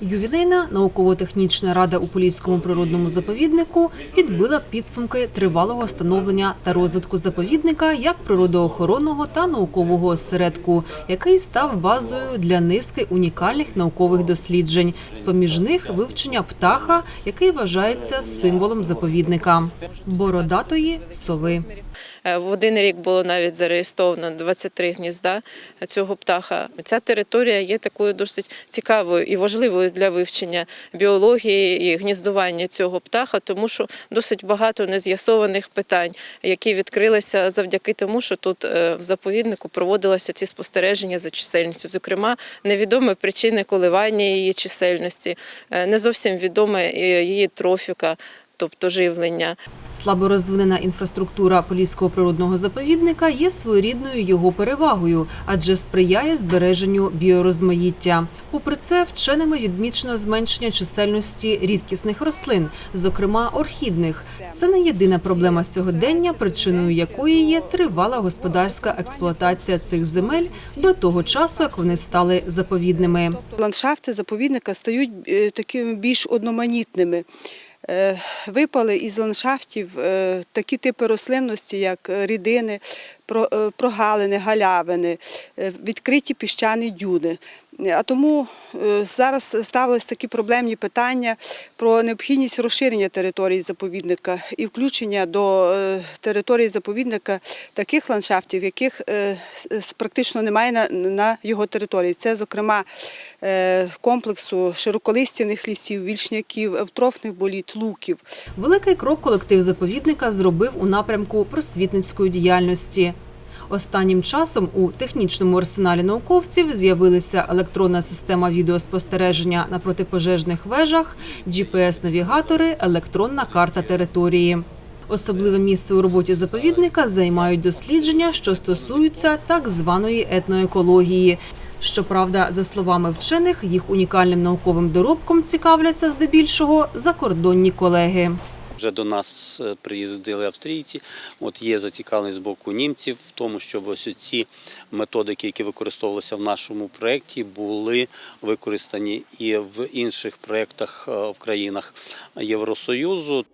Ювілейна науково-технічна рада у Поліському природному заповіднику підбила підсумки тривалого становлення та розвитку заповідника як природоохоронного та наукового осередку, який став базою для низки унікальних наукових досліджень. З поміж них вивчення птаха, який вважається символом заповідника бородатої сови. Е, В один рік було навіть зареєстровано 23 гнізда цього птаха. Ця територія є такою досить цікавою і важливою для вивчення біології і гніздування цього птаха, тому що досить багато нез'ясованих питань, які відкрилися завдяки тому, що тут е, в заповіднику проводилися ці спостереження за чисельністю. Зокрема, невідомі причини коливання її чисельності, е, не зовсім відома е, її трофіка. Тобто живлення, Слабо розвинена інфраструктура Поліського природного заповідника є своєрідною його перевагою, адже сприяє збереженню біорозмаїття. Попри це, вченими відмічено зменшення чисельності рідкісних рослин, зокрема орхідних. Це не єдина проблема сьогодення, причиною якої є тривала господарська експлуатація цих земель до того часу, як вони стали заповідними. Ландшафти заповідника стають е, такими більш одноманітними. Е, Випали із ландшафтів е, такі типи рослинності, як е, рідини, про- прогалини, галявини, відкриті піщані дюни. А тому е, зараз ставились такі проблемні питання про необхідність розширення території заповідника і включення до е, території заповідника таких ландшафтів, яких е, практично немає на, його території. Це, зокрема, комплексу широколистяних лісів, вільшняків, евтрофних боліт, луків. Великий крок колектив заповідника зробив у напрямку просвітницької діяльності. Останнім часом у технічному арсеналі науковців з'явилися електронна система відеоспостереження на протипожежних вежах, GPS-навігатори, електронна карта території. Особливе місце у роботі заповідника займають дослідження, що стосуються так званої етноекології. Щоправда, за словами вчених, їх унікальним науковим доробком цікавляться здебільшого закордонні колеги. Вже до нас е, приїздили австрійці. От є зацікавленість з боку німців в тому, щоб ось ці методики, які використовувалися в нашому проєкті, були використані і в інших проєктах е, в країнах Євросоюзу.